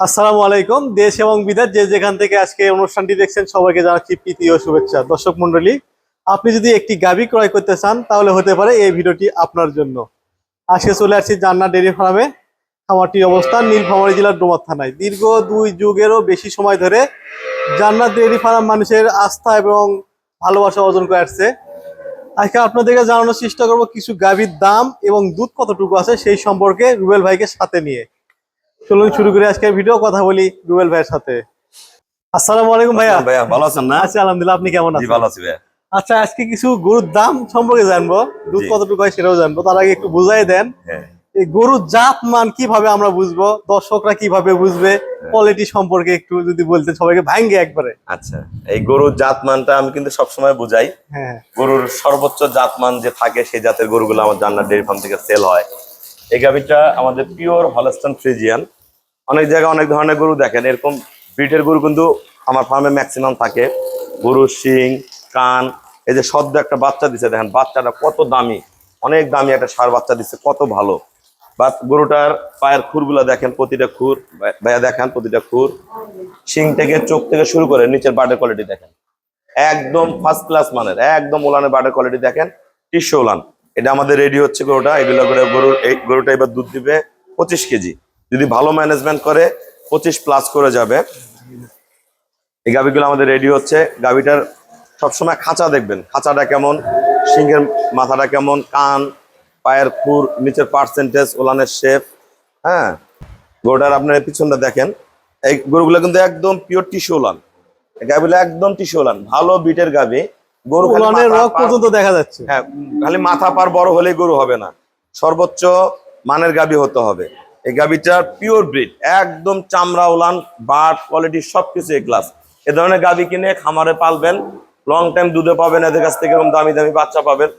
আসসালামু আলাইকুম, দেশ এবং বিদেশ, যে যেখান থেকে আজকে অনুষ্ঠানটি দেখছেন, সবাইকে জানাচ্ছি প্রীতি ও শুভেচ্ছা। দর্শক মন্ডলী আপনি যদি একটি গাবি ক্রয় করতে চান, তাহলে হতে পারে এই ভিডিওটি আপনার জন্য। আজকে চলে আসছি জান্নার ডেরি ফার্মে। খামারটির অবস্থান নীলফামারী জেলার ডোমার থানায়। দীর্ঘ দুই যুগেরও বেশি সময় ধরে জান্নাত ডেয়ারি ফার্ম মানুষের আস্থা এবং ভালোবাসা অর্জন করে আসছে। আজকে আপনাদেরকে জানানোর চেষ্টা করব, কিছু গাভীর দাম এবং দুধ কতটুকু আছে, সেই সম্পর্কে রুবেল ভাইকে সাথে নিয়ে। চলুন শুরু করে আজকের ভিডিও কথা বলি রুবেল ভাইয়ের সাথে। আসসালামু আলাইকুম ভাইয়া। ভাইয়া ভালো আছেন না? আচ্ছা আলহামদুলিল্লাহ আপনি কেমন আছেন? ভালো আছি ভাইয়া। আচ্ছা আজকে কিছু গরুর দাম সম্পর্কে জানব। দুধ। কতটুকু হয় সেটাও জানব। তার আগে একটু বুঝাই দেন। হ্যাঁ। এই গরুর জাত মান কীভাবে আমরা বুঝব? দর্শকরা কীভাবে বুঝবে? কোয়ালিটি সম্পর্কে একটু যদি বলতে সবাইকে ভাঙ্গে একবারে। আচ্ছা এই গরুর জাত মানটা আমি কিন্তু সবসময় বুঝাই। হ্যাঁ। গরুর সর্বোচ্চ জাত মান যে থাকে সেই জাতের গরুগুলো আমার জান্নার ডেয়ারি ফার্ম থেকে সেল হয়। এই গাভিটা আমাদের পিওর হলস্টন ফ্রিজিয়ান অনেক জায়গায় অনেক ধরনের গরু দেখেন। এরকম ব্রিডের গরু কিন্তু আমার ফার্মে ম্যাক্সিমাম থাকে। গরুর শিং, কান, এই যে সদ্য একটা বাচ্চা দিছে, দেখেন বাচ্চাটা কত দামি, অনেক দামি একটা সার বাচ্চা দিচ্ছে কত ভালো। বা গরুটার পায়ের খুরগুলো দেখেন, প্রতিটা খুর, ভাই- ভাইয়া দেখান, প্রতিটা খুর। শিং থেকে চোখ থেকে শুরু করে নিচের বার্ডের কোয়ালিটি দেখেন। একদম ফার্স্ট ক্লাস মানের, একদম ওলানের বার্ডের কোয়ালিটি দেখেন টিসু ওলান এটা আমাদের রেডি হচ্ছে গরুটা, এগুলো করে গরুর, এই গরুটা এবার দুধ দিবে পঁচিশ কেজি। যদি ভালো ম্যানেজমেন্ট করে পঁচিশ প্লাস করে যাবে। এই গাভিগুলো আমাদের রেডি হচ্ছে। গাভিটার সবসময় খাঁচা দেখবেন। খাঁচাটা কেমন? সিংহের মাথাটা কেমন? কান পায়ের খুর নিচের পার্সেন্টেজ ওলানের শেপ হ্যাঁ? গরুটার আপনার পিছনটা দেখেন। এই গরুগুলো কিন্তু একদম পিওর টিস্যু ওলান। এই গাভিগুলো একদম টিস্যু ওলান। ভালো বিটের গাভি। গরু রক পর্যন্ত দেখা যাচ্ছে। হ্যাঁ খালি মাথা পার বড় হলেই গরু হবে না। সর্বোচ্চ মানের গাবি হতে হবে। এই গাবিটার পিওর ব্রিড একদম চামড়া উলান বাট কোয়ালিটি সবকিছু এ ক্লাস এ ধরনের গাবি কিনে খামারে পালবেন লং টাইম দুধে পাবেন, এদের কাছ থেকে এরকম দামি দামি বাচ্চা পাবেন।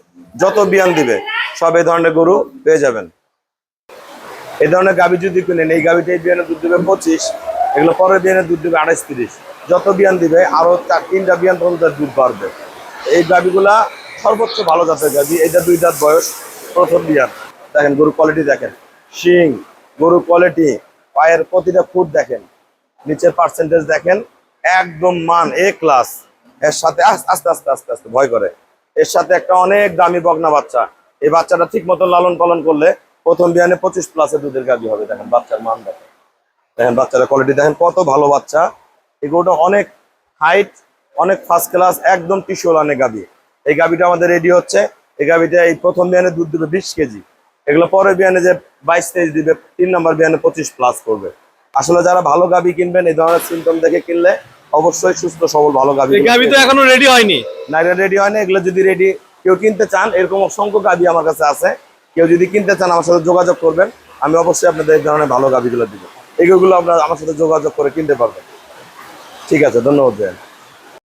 যত বিয়ান দিবে, সব এই ধরনের গরু পেয়ে যাবেন। এই ধরনের গাবি যদি কিনেন, এই গাবিটা এই বিয়ানে দুধ দেবে পঁচিশ, এগুলো পরের বিয়ানে দুধ দেবে আড়াইশ তিরিশ। যত বিয়ান দিবে, আরও চার, তিনটা বিয়ান পর্যন্ত দুধ বাড়বে। এই গাবিগুলা সর্বোচ্চ ভালো জাতের গাবি এটা দুই দাঁত বয়স, প্রথম বিয়ান। দেখেন গরু কোয়ালিটি দেখেন। শিং গরু কোয়ালিটি পায়ের প্রতিটা ফুট দেখেন, নিচের পার্সেন্টেজ দেখেন, একদম মান এ ক্লাস এর সাথে আস্তে আস্তে আস্তে আস্তে, ভয় করে। এর সাথে একটা অনেক দামি বগনা বাচ্চা। এই বাচ্চাটা ঠিক মতো লালন পালন করলে প্রথম বিহানে পঁচিশ প্লাসে দুধের গাবি হবে। দেখেন বাচ্চার মান দেখেন। দেখেন বাচ্চারা কোয়ালিটি দেখেন কত ভালো বাচ্চা। এই গরুটা অনেক হাইট অনেক ফার্স্ট ক্লাস একদম টিস্যু লানে গাবি এই গাবিটা আমাদের রেডি হচ্ছে। এই গাবিটা এই প্রথম বিহানে দুধ দিবে বিশ কেজি। এগুলো পরের বিহানে যে বাইশ তেইশ দিবে তিন নম্বর বিয়ানে পঁচিশ প্লাস করবে। আসলে যারা ভালো গাবি কিনবেন এই ধরনের সিমটম দেখে কিনলে অবশ্যই সুস্থ সবল ভালো গাবি গাভি তো এখনও রেডি হয়নি। না রেডি হয়নি এগুলো যদি রেডি কেউ কিনতে চান এরকম অসংখ্য গাবি আমার কাছে আছে। কেউ যদি কিনতে চান আমার সাথে যোগাযোগ করবেন আমি অবশ্যই আপনাদের এই ধরনের ভালো গাবিগুলো দিব। এইগুলো আপনার আমার সাথে যোগাযোগ করে কিনতে পারবেন। ঠিক আছে ধন্যবাদ ভাইয়া।